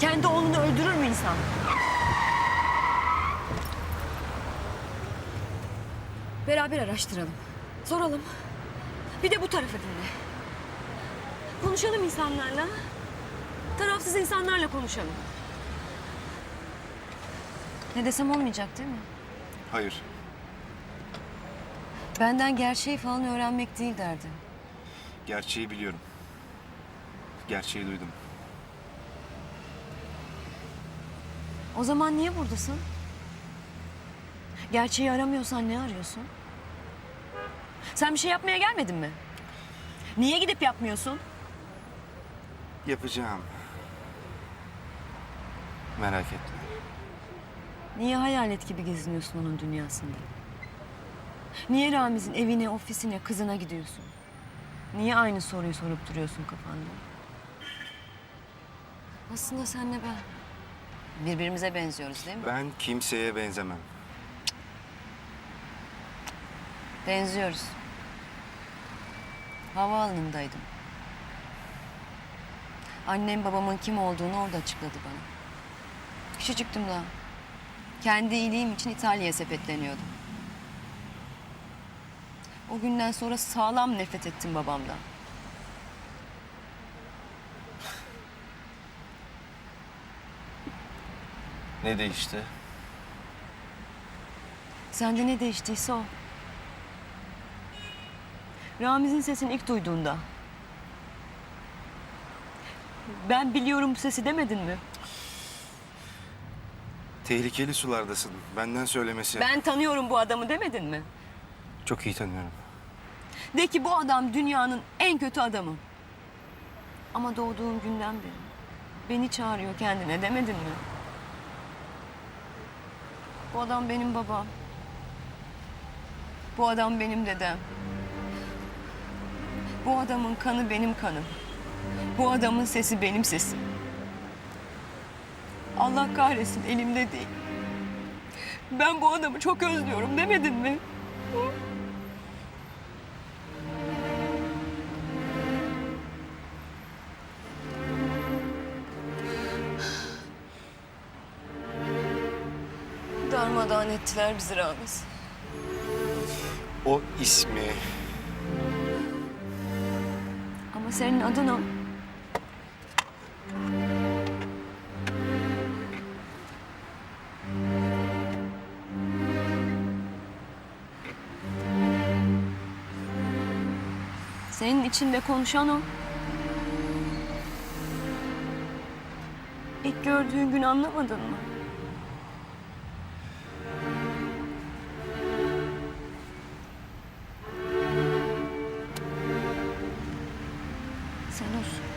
Kendi oğlunu öldürür mü insan? Beraber araştıralım. Soralım. Bir de bu tarafı dinle. Konuşalım insanlarla. Tarafsız insanlarla konuşalım. Ne desem olmayacak değil mi? Hayır. Benden gerçeği falan öğrenmek değil derdim. Gerçeği biliyorum. Gerçeği duydum. O zaman niye buradasın? Gerçeği aramıyorsan ne arıyorsun? Sen bir şey yapmaya gelmedin mi? Niye gidip yapmıyorsun? Yapacağım. Merak etme. Niye hayalet gibi geziniyorsun onun dünyasında? Niye Ramiz'in evine, ofisine, kızına gidiyorsun? Niye aynı soruyu sorup duruyorsun kafanda? Aslında senle ben birbirimize benziyoruz değil mi? Ben kimseye benzemem. Benziyoruz. Havaalanındaydım. Annem babamın kim olduğunu orada açıkladı bana. Küçücüktüm daha. Kendi iyiliğim için İtalya'ya sepetleniyordum. O günden sonra sağlam nefret ettim babamdan. Ne değişti? Sende ne değiştiyse o. Ramiz'in sesini ilk duyduğunda. Ben biliyorum bu sesi demedin mi? Tehlikeli sulardasın. Benden söylemesi. Ben tanıyorum bu adamı demedin mi? Çok iyi tanıyorum. De ki bu adam dünyanın en kötü adamı. Ama doğduğum günden beri beni çağırıyor kendine demedin mi? Bu adam benim babam. Bu adam benim dedem. Bu adamın kanı benim kanım. Bu adamın sesi benim sesim. Allah kahretsin elimde değil. Ben bu adamı çok özlüyorum demedin mi? Darmadağın ettiler bizi Ramiz. O ismi Ama senin adın o. Senin içinde konuşan o. İlk gördüğün gün anlamadın mı? 小老。